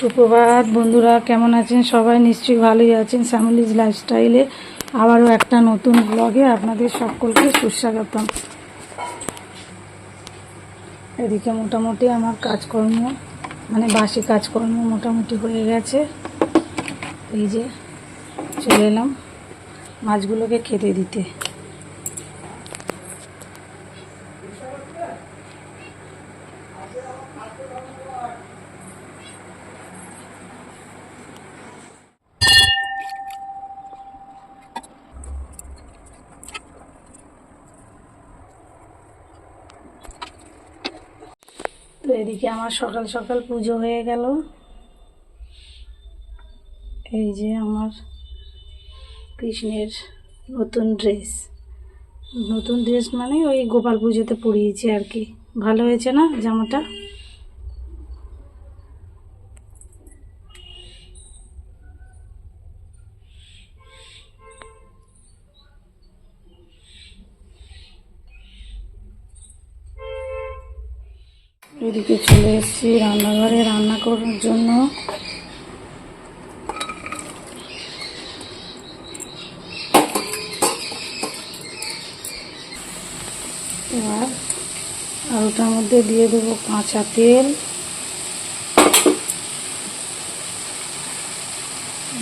সুপ্রভাত, বন্ধুরা, কেমন আছেন সবাই? নিশ্চয়ই ভালোই আছেন ফ্যামিলিজ লাইফস্টাইলে আবারও একটা নতুন ব্লগে আপনাদের সকলকে সুস্বাগতম। এদিকে মোটামুটি আমার কাজকর্ম মানে বাসি কাজকর্ম মোটামুটি হয়ে গেছে। এই যে, চলে এলাম মাছগুলোকে খেতে দিতে। এদিকে আমার সকাল সকাল পুজো হয়ে গেল। এই যে আমার কৃষ্ণের নতুন ড্রেস নতুন ড্রেস মানে ওই গোপাল পুজোতে পরিয়েছি আর কি। ভালো হয়েছে না জামাটা? এদিকে চলে এসেছি রান্নাঘরে রান্না করার জন্য। এবার আলুটার মধ্যে দিয়ে দেবো কাঁচা তেল।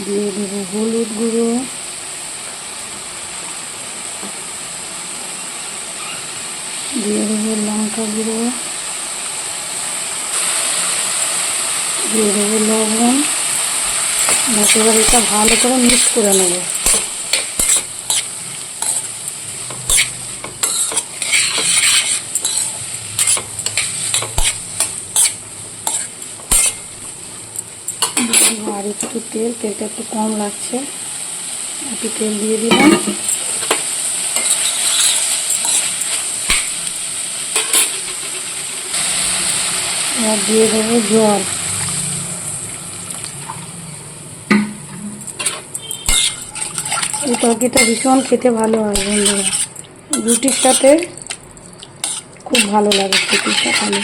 দিয়ে দেবো হলুদ গুঁড়ো। দিয়ে দেবো লঙ্কা গুঁড়ো। দিয়ে দেবো লবণ। এবার এটা ভালো করে মিক্স করে নেব। আর একটু তেল, তেলটা একটু কম লাগছে। একটু তেল দিয়ে দিলাম। এবার দিয়ে দেবো জল। এই তরকারিটা ভীষণ খেতে ভালো হয় বন্ধুরা। রুটির সাথে খুব ভালো লাগে খেতে সকালে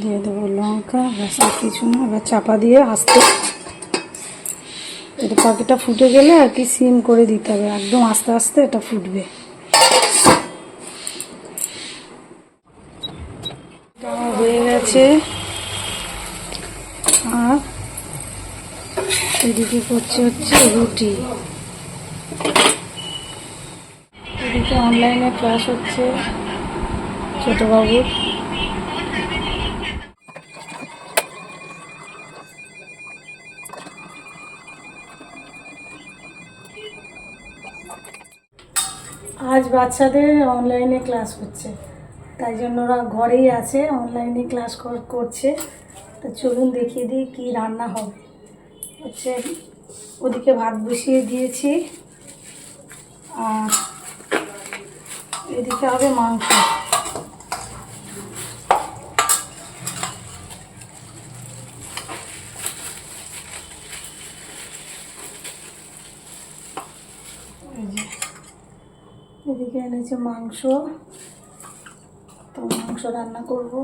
দিয়ে দেবো লঙ্কা, ব্যাস কিছু না, এবার চাপা দিয়ে আস্তে। এটা পাখিটা ফুটে গেলে আর কি সিম করে দিতে হবে, একদম আস্তে আস্তে এটা ফুটবে। হয়ে গেছে। আর এদিকে করছে হচ্ছে রুটি। এদিকে অনলাইনে ক্লাস হচ্ছে ছোটোবাবুর। আজ বাচ্চাদের অনলাইনে ক্লাস হচ্ছে। তাই জন্য ওরা ঘরেই আছে অনলাইনে ক্লাস কর- করছে। তো চলুন দেখিয়ে দিই কী রান্না হবে। হচ্ছে ওদিকে ভাত বসিয়ে দিয়েছি। আর এদিকে হবে মাংস। এদিকে এনেছে মাংস। তো মাংস রান্না করব।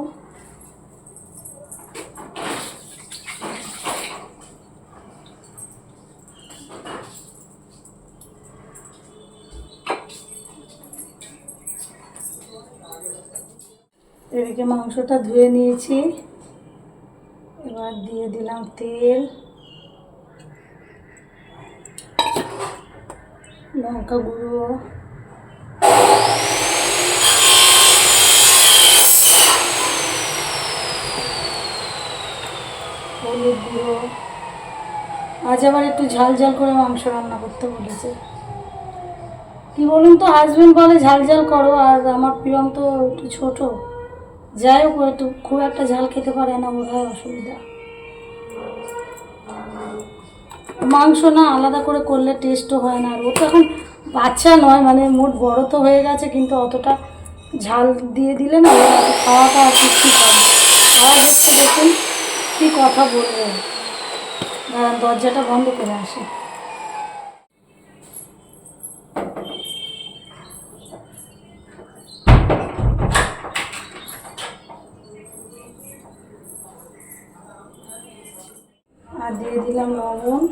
এদিকে মাংসটা ধুয়ে নিয়েছি। এবার দিয়ে দিলাম তেল। লঙ্কা গুঁড়ো। হলুদ গুঁড়ো। আজ আবার একটু ঝাল ঝাল করে মাংস রান্না করতে বলেছে। কি বলুন তো হাজবেন্ড বলে ঝাল ঝাল করো, আর আমার প্রিয়ম তো একটু ছোট। যাই হোক একটু খুব একটা ঝাল খেতে পারে না বোধ হয় অসুবিধা। মাংস না আলাদা করে করলে টেস্টও হয় না। আর ও তো এখন বাচ্চা নয় মানে মোট বড় তো হয়ে গেছে, কিন্তু অতটা ঝাল দিয়ে দিলে না খাওয়াটা না। আওয়াজ হচ্ছে দেখুন কী কথা বলবে। দাঁড়ান, দরজাটা বন্ধ করে আসে। আর দিয়ে দিলাম লবণ।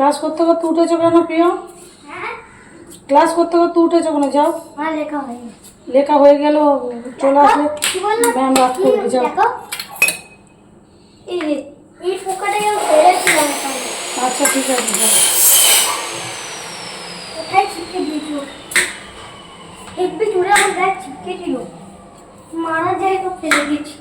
ক্লাস করতে করতে উঠেছো কেন প্রিয়? ক্লাস করতে করতে উঠেছো কেন? যাও। লেখা হয়ে গেল চলে আসলে ম্যাম রাত করবে যাও এই পোকাটা কেউ ফেলেছিলাম আচ্ছা ঠিক আছে যাও কোথায় ছিটকে দিয়েছিল হেব্বি জুড়ে আমার ব্যাগ ছিটকে ছিল মারা যায় তো ফেলে দিয়েছি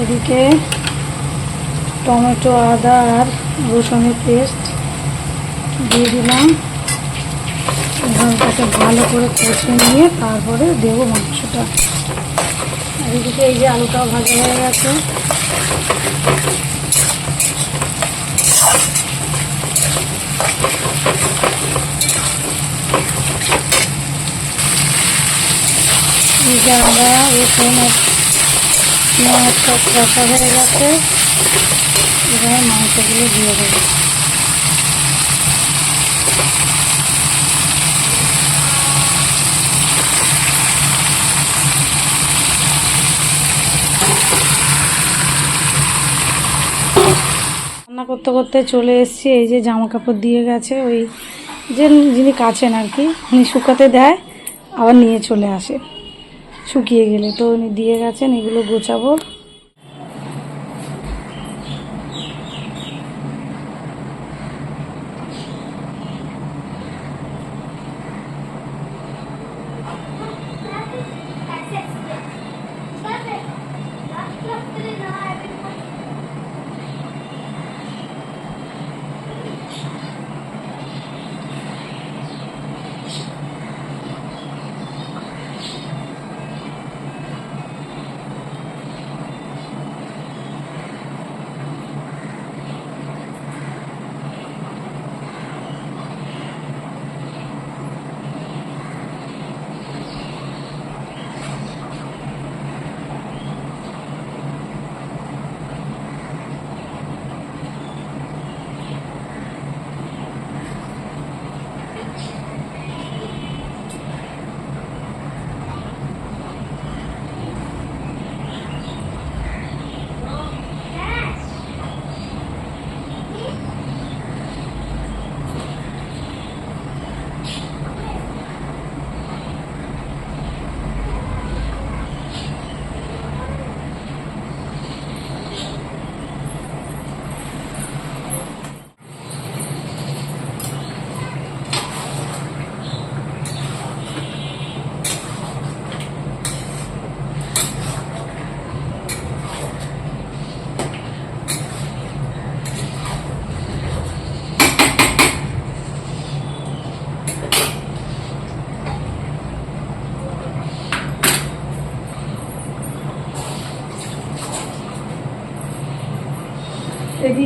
এদিকে টমেটো, আদা আর রসুনের পেস্ট দিয়ে দিলাম। এভাবে ভালো করে কষে নিয়ে তারপরে দেবো মাংসটা। আর এদিকে এই যে আলুটাও ভাজা হয়ে গেছে। আদা রসুন পেঁয়াজটা কষা হয়ে গেছে। এবার মাংসগুলো দিয়ে দেবো। রান্না করতে করতে চলে এসেছি, এই যে জামা কাপড় দিয়ে গেছে, ওই যে যিনি কাছেন আর কি, উনি শুকাতে দেয়, আবার নিয়ে চলে আসে। শুকিয়ে গেলে তো উনি দিয়ে গেছেন, এগুলো গোছাবো।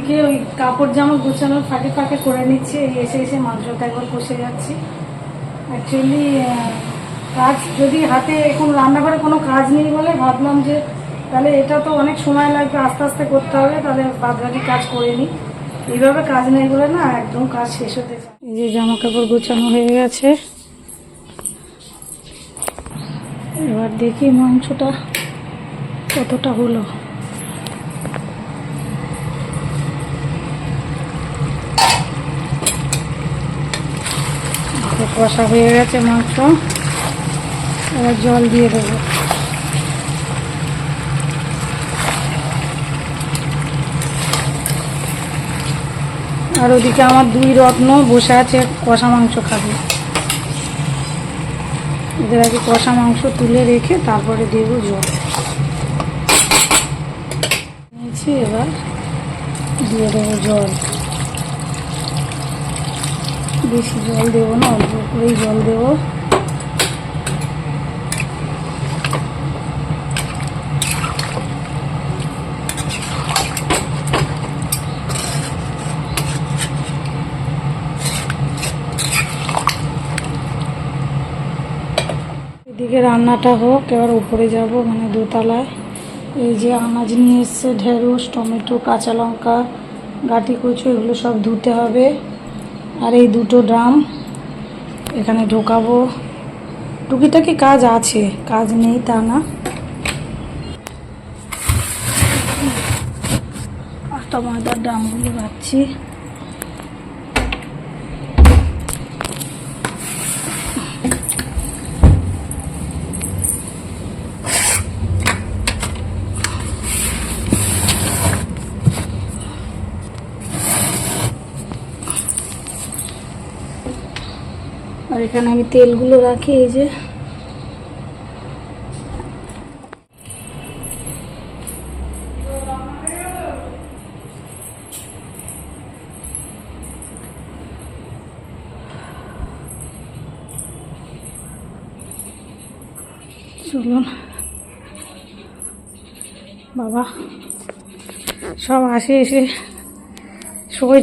ওদিকে ওই কাপড় জামা গোছানোর ফাঁকে ফাঁকে করে নিচ্ছে এসে এসে মাংসটা একবার কষে যাচ্ছি। অ্যাকচুয়ালি কাজ যদি হাতে এখন রান্নাঘরে কোনো কাজ নেই বলে ভাবলাম যে তাহলে এটা তো অনেক সময় লাগবে, আস্তে আস্তে করতে হবে, তাহলে বাদবাকি কাজ করে নিই। এইভাবে কাজ নেই বলে না, একদম কাজ শেষ হতে চায়। এই যে জামা কাপড় গোছানো হয়ে গেছে। এবার দেখি মাংসটা কতটা হলো তো কষা হয়ে গেছে মাংস। এবার জল দিয়ে দেবো। আর ওদিকে আমার দুই রত্ন বসে আছে, কষা মাংস খাবে। এদের আগে কষা মাংস তুলে রেখে তারপরে দেবো জল। নিয়েছি এবার দিয়ে দেবো জল। বেশি জল দেবো না, অল্প করেই জল দেবো। এদিকে রান্নাটা হোক, এবার উপরে যাব মানে দোতলায়। এই যে আনাজ নিয়ে এসছে, ঢেঁড়স, টমেটো, কাঁচা লঙ্কা, গাটি কচু, এগুলো সব ধুতে হবে। আর এই দুটো ড্রাম এখানে ঢোকাবো। টুকিটাকি কাজ আছে, কাজ নেই তা না। আর টমাটার ড্রামগুলো রাখছি। এখানে আমি তেলগুলো রাখি এই যে। চলুন। বাবা সব আসে এসে।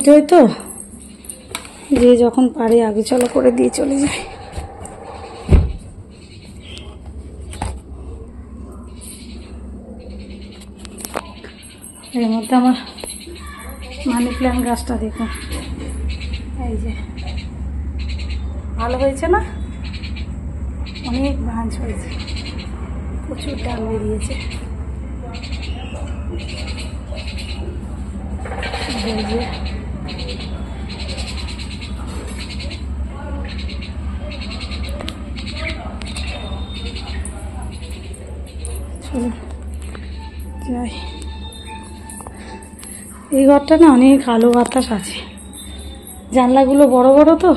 টই তো? যে যখন পারে আগে চলো করে দিয়ে চলে যায় এর মধ্যে আমার মানি প্ল্যান্ট গাছটা দেখুন এই যে। ভালো হয়েছে না? অনেক ব্রাঞ্চ হয়েছে। প্রচুর ডাল বেরিয়েছে। এই ঘরটা না অনেক আলো বাতাস আছে। জানলাগুলো বড় বড় তো।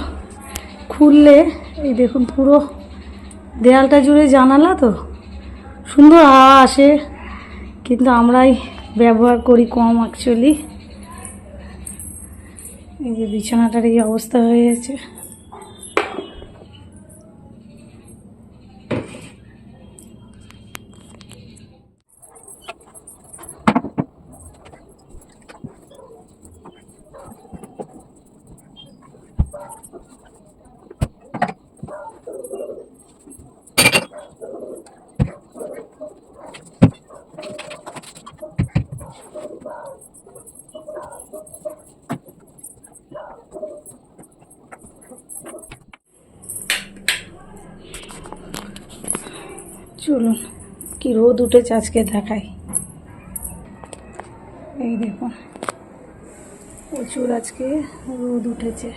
খুললে, এই দেখুন পুরো দেয়ালটা জুড়ে জানালা তো। সুন্দর হাওয়া আসে, কিন্তু আমরাই ব্যবহার করি কম অ্যাকচুয়ালি এই যে বিছানাটার এই অবস্থা হয়ে গেছে চলুন কি রোদ উঠেছে আজকে দেখাই। এই দেখুন প্রচুর আজকে রোদ উঠেছে।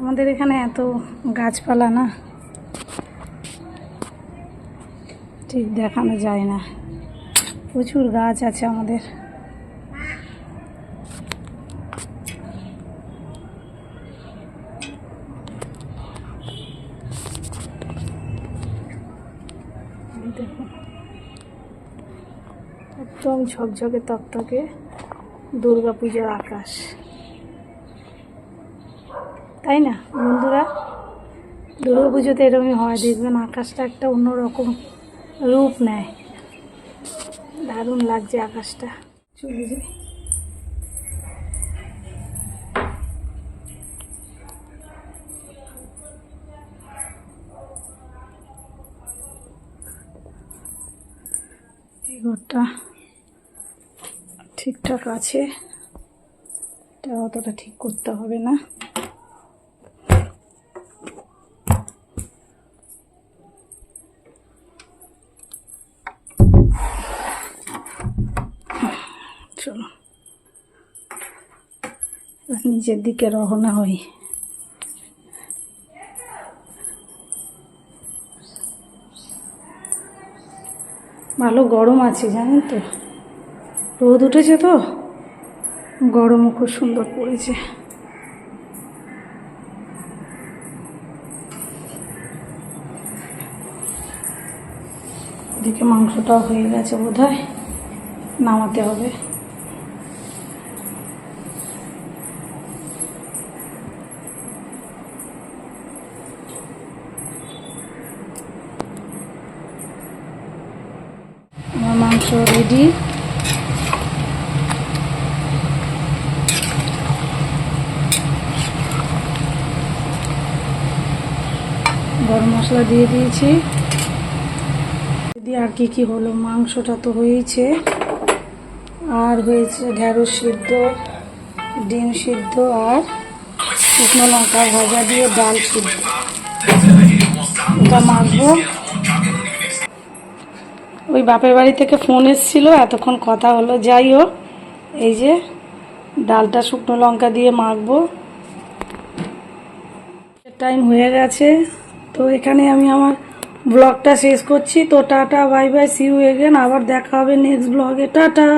আমাদের এখানে এত গাছপালা না। ঠিক দেখানো যায় না। প্রচুর গাছ আছে আমাদের। ঝকঝকে তকতকে দুর্গাপূজার আকাশ। তাই না, বন্ধুরা? দুর্গাপুজোতে এরকমই হয়, দেখবেন আকাশটা একটা অন্যরকম রূপ নেয়। দারুণ লাগছে আকাশটা। চলে যায় ঘরটা ঠিকঠাক আছে। এটা অতটা ঠিক করতে হবে না। চলো। নিচের দিকে রওনা হই। ভালো গরম আছে জানেন তো? রোদ উঠেছে তো? গরমও খুব সুন্দর পড়েছে। এদিকে মাংসটাও হয়ে গেছে বোধ নামাতে হবে। আমার মাংস রেডি গরম মশলা দিয়ে দিয়েছি। দিয়ে আর কি কি হলো? মাংসটা তো হয়েছে। আর হয়েছে ঢেঁড়স সিদ্ধ, ডিম সিদ্ধ আর শুকনো লঙ্কা ভাজা দিয়ে ডাল সিদ্ধ। এটা মাখবো। ওই বাপের বাড়ি থেকে ফোন এসেছিল, এতক্ষণ কথা হলো। যাই হোক, এই যে ডালটা শুকনো লঙ্কা দিয়ে মাখবো। টাইম হয়ে গেছে। তো এখানে আমি আমার ব্লগটা শেষ করছি। তো tata, bye bye see you again আবার দেখা হবে নেক্সট ব্লগে টাটা!